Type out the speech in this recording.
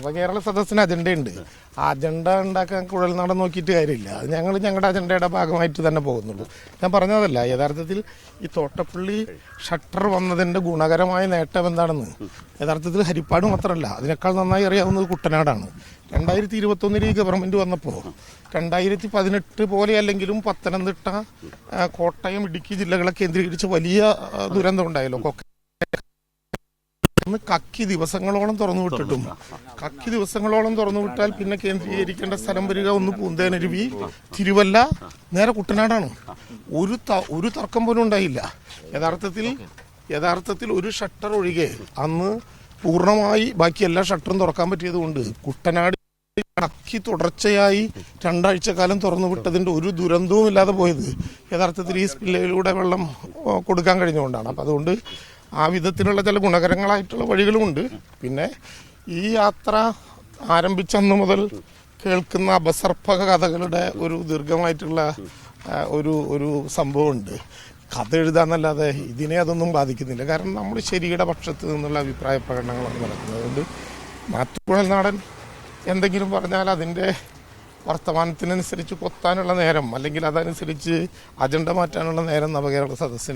അപ്പൊ കേരള സദസ്സിന് അജണ്ടയുണ്ട് ആ അജണ്ട ഉണ്ടാക്കാൻ കുഴൽ നട നോക്കിയിട്ട് കാര്യമില്ല. അത് ഞങ്ങൾ ഞങ്ങളുടെ അജണ്ടയുടെ ഭാഗമായിട്ട് തന്നെ പോകുന്നുള്ളൂ. ഞാൻ പറഞ്ഞതല്ല യഥാർത്ഥത്തിൽ ഈ തോട്ടപ്പള്ളി ഷട്ടർ വന്നതിന്റെ ഗുണകരമായ നേട്ടം എന്താണെന്ന്. യഥാർത്ഥത്തിൽ ഹരിപ്പാട് മാത്രമല്ല അതിനേക്കാൾ നന്നായി അറിയാവുന്നത് കുട്ടനാടാണ്. രണ്ടായിരത്തി ഇരുപത്തൊന്നിൽ ഈ ഗവൺമെന്റ് വന്നപ്പോൾ രണ്ടായിരത്തി പതിനെട്ട് പോലെ അല്ലെങ്കിലും പത്തനംതിട്ട കോട്ടയം ഇടുക്കി ജില്ലകളെ കേന്ദ്രീകരിച്ച് വലിയ ദുരന്തം ഉണ്ടായല്ലോ അന്ന് കക്കി ദിവസങ്ങളോളം തുറന്നു വിട്ടിട്ടും. കക്കി ദിവസങ്ങളോളം തുറന്നു വിട്ടാൽ പിന്നെ കേന്ദ്രീകരിക്കേണ്ട സ്ഥലം വരിക ഒന്ന് പൂന്തേനരുവി തിരുവല്ല നേരെ കുട്ടനാടാണ്. ഒരു ഒരു തർക്കം പോലും ഉണ്ടായില്ല. യഥാർത്ഥത്തിൽ യഥാർത്ഥത്തിൽ ഒരു ഷട്ടർ ഒഴികെ അന്ന് പൂർണമായി ബാക്കി എല്ലാ ഷട്ടറും തുറക്കാൻ പറ്റിയത് കൊണ്ട് കുട്ടനാട് കക്കി തുടർച്ചയായി രണ്ടാഴ്ച കാലം തുറന്നു വിട്ടതിന്റെ ഒരു ദുരന്തവും ഇല്ലാതെ പോയത്. യഥാർത്ഥത്തിൽ ഈ സ്പില്ലയിലൂടെ വെള്ളം കൊടുക്കാൻ കഴിഞ്ഞുകൊണ്ടാണ്. അപ്പം അതുകൊണ്ട് ആ വിധത്തിലുള്ള ചില ഗുണകരങ്ങളായിട്ടുള്ള വഴികളുമുണ്ട്. പിന്നെ ഈ യാത്ര ആരംഭിച്ചന്ന് മുതൽ കേൾക്കുന്ന അപസർപ്പക കഥകളുടെ ഒരു ദീർഘമായിട്ടുള്ള ഒരു ഒരു സംഭവമുണ്ട്. കഥ എഴുതാന്നല്ലാതെ ഇതിനെ അതൊന്നും ബാധിക്കുന്നില്ല. കാരണം നമ്മൾ ശരിയുടെ പക്ഷത്ത് നിന്നുള്ള അഭിപ്രായ പ്രകടനങ്ങളാണ് നടക്കുന്നത്. അതുകൊണ്ട് മാറ്റുകുഴൽ നാടൻ എന്തെങ്കിലും പറഞ്ഞാൽ അതിന്റെ വർത്തമാനത്തിനനുസരിച്ച് കൊത്താനുള്ള നേരം അല്ലെങ്കിൽ അതനുസരിച്ച് അജണ്ട മാറ്റാനുള്ള നേരം നവകേരള സദസ്സിനില്ല.